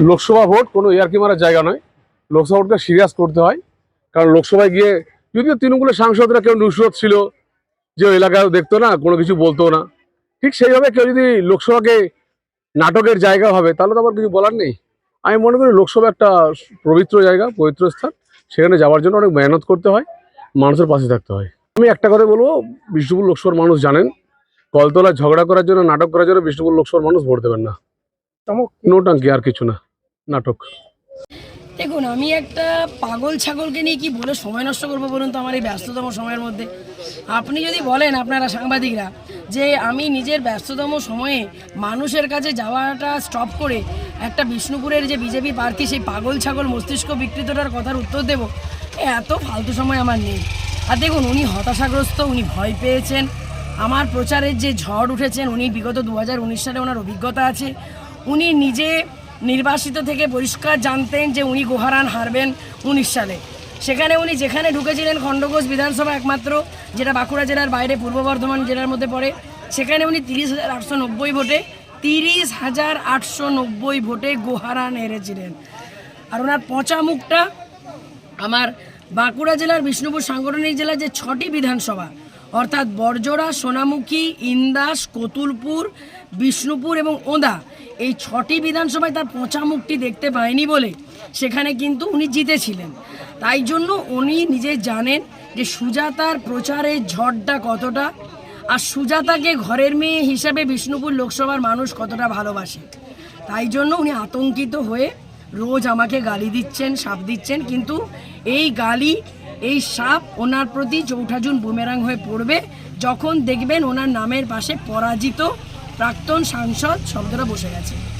Lok Sabha vote কোনো ইয়ারকি মারার জায়গা নয়। লোকসভা ভোটকে সিরিয়াস করতে হয়। কারণ লোকসভায় গিয়ে যদিও তৃণমূলের সাংসদরা কেউ নুসরত ছিল যে এলাকায় দেখতো না কোনো কিছু বলতো না। ঠিক সেইভাবে কেউ যদি লোকসভাকে নাটকের জায়গা হবে তাহলে তো আমার কিছু বলার নেই। আমি মনে করি লোকসভা একটা পবিত্র জায়গা পবিত্র স্থান। সেখানে যাওয়ার জন্য অনেক মেহনত করতে হয় মানুষের পাশে থাকতে হয়। আমি একটা কথা বলব বিষ্ণুপুর লোকসভার মানুষ জানেন কলতলায় ঝগড়া করার জন্য নাটক করার জন্য বিষ্ণুপুর লোকসভার মানুষ ভোট দেবেন না। নো টাঙ্কি আর কিছু না। নাটক। দেখুন, আমি একটা পাগল ছাগলকে নিয়ে কি বলে সময় নষ্ট করব বলুন তো? আমার এই ব্যস্ততম সময়ের মধ্যে। আপনি যদি বলেন আপনারা সাংবাদিকরা যে আমি নিজের ব্যস্ততম সময়ে মানুষের কাছে যাওয়াটা স্টপ করে একটা বিষ্ণুপুরের যে বিজেপি প্রার্থী, সেই পাগল ছাগল মস্তিষ্ক বিকৃতটার কথার উত্তর দেব এত ফালতু সময় আমার নেই। আর দেখুন, উনি হতাশাগ্রস্ত, উনি ভয় পেয়েছেন। আমার প্রচারের যে ঝড় উঠেছেন, উনি বিগত দু হাজার উনিশ সালে ওনার অভিজ্ঞতা আছে। উনি নিজে নির্বাসিত থেকে পরিষ্কার জানতেন যে উনি গোহারান হারবেন উনিশ সালে। সেখানে উনি যেখানে ঢুকেছিলেন খণ্ডঘোষ বিধানসভা একমাত্র, যেটা বাঁকুড়া জেলার বাইরে, পূর্ব বর্ধমান জেলার মধ্যে পড়ে। সেখানে উনি তিরিশ হাজার আটশো নব্বই ভোটে, তিরিশ হাজার আটশো নব্বই ভোটে গোহারান হেরেছিলেন। আর ওনার পচা মুখটা আমার বাঁকুড়া জেলার বিষ্ণুপুর সাংগঠনিক জেলার যে ছটি বিধানসভা অর্থাৎ বরজোড়া সোনামুখী, ইন্দাস, কতুলপুর, বিষ্ণুপুর এবং ওদা এই ছটি বিধানসভায় তার পচা মুখটি দেখতে পায়নি বলে সেখানে কিন্তু উনি জিতেছিলেন। তাই জন্য উনি নিজে জানেন যে সুজাতার প্রচারের ঝড়টা কতটা আর সুজাতাকে ঘরের মেয়ে হিসাবে বিষ্ণুপুর লোকসভার মানুষ কতটা ভালোবাসে। তাই জন্য উনি আতঙ্কিত হয়ে রোজ আমাকে গালি দিচ্ছেন, সাপ দিচ্ছেন, কিন্তু এই গালি এই সাপ ওনার প্রতি চৌঠাজুন বুমেরাং হয়ে পড়বে যখন দেখবেন ওনার নামের পাশে পরাজিত প্রাক্তন সাংসদ শব্দটা বসে গেছে।